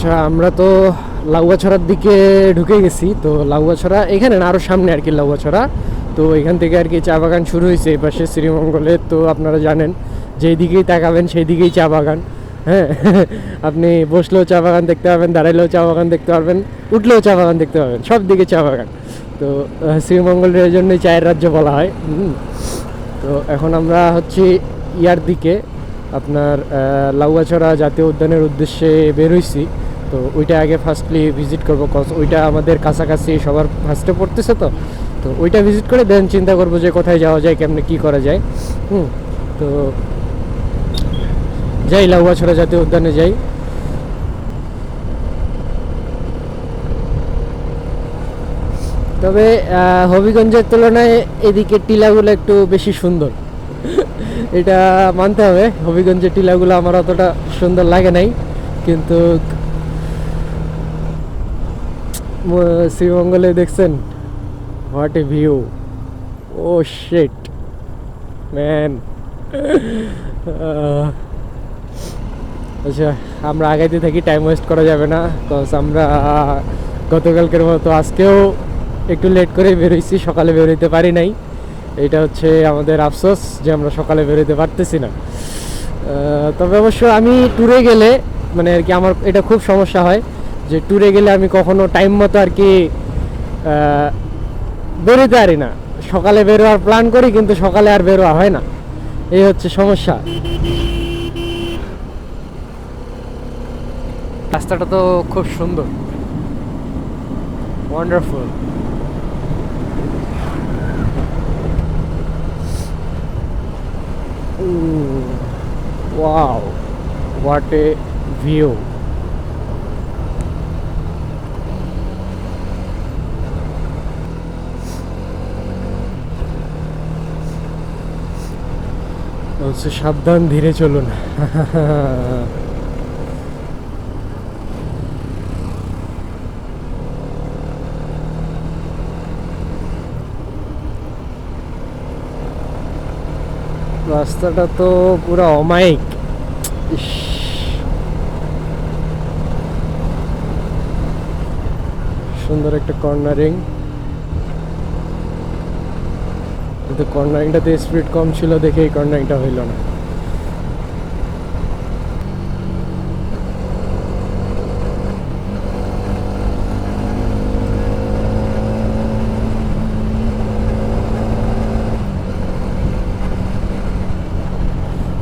আচ্ছা আমরা তো লাউয়াছড়ার দিকে ঢুকে গেছি, তো লাউয়াছড়া এখানে না আরও সামনে আর কি লাউয়াছড়া তো এখান থেকে আর কি চা বাগান শুরু হয়েছে, এই পাশে শ্রীমঙ্গলে, তো আপনারা জানেন, যেই দিকেই তাকাবেন, সেই দিকেই চা বাগান হ্যাঁ। আপনি বসলেও চা বাগান দেখতে পাবেন, দাঁড়াইলেও চা বাগান দেখতে পারবেন, উঠলেও চা বাগান দেখতে পাবেন, সব দিকে চা বাগান। তো শ্রীমঙ্গলের জন্যই চায়ের রাজ্য বলা হয় তো এখন আমরা হচ্ছে ইয়ার দিকে, আপনার লাউয়াছড়া জাতীয় উদ্যানের উদ্দেশ্যে বেরোইছি তো ওইটা আগে ফার্স্টলি ভিজিট করব কজ ওইটা আমাদের কাছাকাছি সবার ফার্স্টে পড়তেছে তো। তো ওইটা ভিজিট করে দেন চিন্তা করব যে কোথায় যাওয়া যায়, কেমনে কী করা যায়। হুম, তো যাই লাউয়াছড়া জাতীয় উদ্যানে যাই। তবে হবিগঞ্জের তুলনায় এদিকে টিলাগুলো একটু বেশি সুন্দর। এটা মানতে হবে, হবিগঞ্জের টিলাগুলো আমার অতটা সুন্দর লাগে নাই। কিন্তু শ্রীমঙ্গলে দেখছেন? হোয়াট এ ভিউ ও শেট ম্যান আচ্ছা আমরা আগাইতে থাকি টাইম ওয়েস্ট করা যাবে না। কজ আমরা গতকালকের মতো আজকেও একটু লেট করে বেরোইছি, সকালে বেরোইতে পারি নাই। এটা হচ্ছে আমাদের আফসোস যে আমরা সকালে বেরোতে পারতেছি না। তবে অবশ্য আমি ট্যুরে গেলে মানে আর কি আমার, এটা খুব সমস্যা হয়। যে ট্যুরে গেলে আমি কখনো টাইম মতো আর কি বেরোতে পারি না। সকালে বেরোয়ার প্ল্যান করি কিন্তু সকালে আর বেরোয়া হয় না। এই হচ্ছে সমস্যা। রাস্তাটা তো খুব সুন্দর। Wonderful wow what a view বলছে সাবধান ধীরে চলুন। রাস্তাটা তো পুরো অমায়িক। সুন্দর একটা কর্নারিং। কিন্তু কর্নারিংটাতে স্পিড কম ছিল দেখে এই কর্নারিংটা হইল না।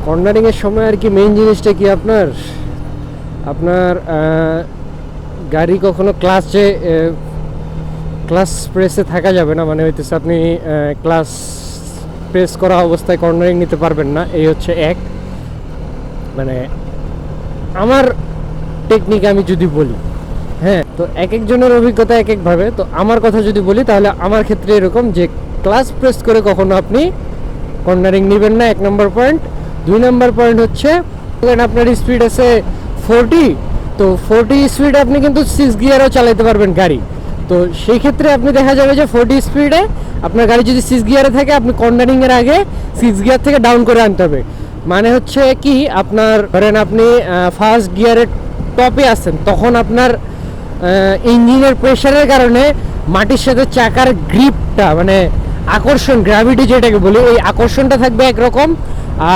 কর্নারিং এর সময় আর কি মেইন জিনিসটা কি আপনার? আপনার গাড়ি কখনো ক্লাসে ক্লাস প্রেসে থাকা যাবে না মানে হইতেছে আপনি ক্লাস প্রেস করা অবস্থায় কর্নারিং নিতে পারবেন না, এই হচ্ছে এক। মানে আমার টেকনিক আমি যদি বলি হ্যাঁ তো এক একজনের অভিজ্ঞতা এক একভাবে তো আমার কথা যদি বলি, তাহলে আমার ক্ষেত্রে এরকম যে ক্লাস প্রেস করে কখনো আপনি কর্নারিং নেবেন না, এক নম্বর পয়েন্ট দুই নম্বর পয়েন্ট হচ্ছে আপনার স্পিড আছে ফোরটি তো ফোরটি স্পিড আপনি কিন্তু সিক্স গিয়ারও চালাতে পারবেন গাড়ি। তো সেই ক্ষেত্রে আপনি দেখা যাবে যে ফোরটি স্পিডে আপনার গাড়ি যদি সিক্স গিয়ারে থাকে, আপনি কর্নারিং এর আগে সিক্স গিয়ার থেকে ডাউন করে আনতে হবে। মানে হচ্ছে কি, আপনার ধরেন আপনি ফার্স্ট গিয়ারের টপে আছেন, তখন আপনার ইঞ্জিনের প্রেশারের কারণে মাটির সাথে চাকার গ্রিপটা মানে আকর্ষণ গ্র্যাভিটি যেটাকে বলি, ওই আকর্ষণটা থাকবে একরকম।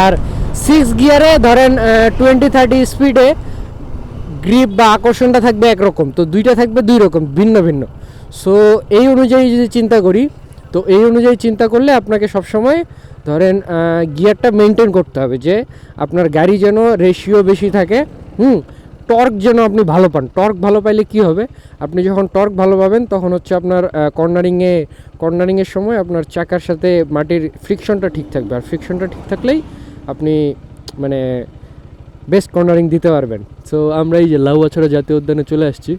আর সিক্স গিয়ারে ধরেন টোয়েন্টি থার্টি স্পিডে গ্রিপ বা আকর্ষণটা থাকবে একরকম। তো দুইটা থাকবে দুই রকম, ভিন্ন ভিন্ন। সো এই অনুযায়ী যদি চিন্তা করি, তো এই অনুযায়ী চিন্তা করলে আপনাকে সবসময় ধরেন গিয়ারটা মেনটেন করতে হবে যে আপনার গাড়ি যেন রেশিও বেশি থাকে, হুম টর্ক যেন আপনি ভালো পান। টর্ক ভালো পাইলে কি হবে? আপনি যখন টর্ক ভালো পাবেন, তখন হচ্ছে আপনার কর্নারিংয়ে কর্নারিংয়ের সময় আপনার চাকার সাথে মাটির ফ্রিকশনটা ঠিক থাকবে। আর ফ্রিকশনটা ঠিক থাকলেই আপনি মানে বেস্ট কর্নারিং দিতে পারবেন। সো আমরা এই যে লাউ জাতীয় উদ্যানে চলে আসছি।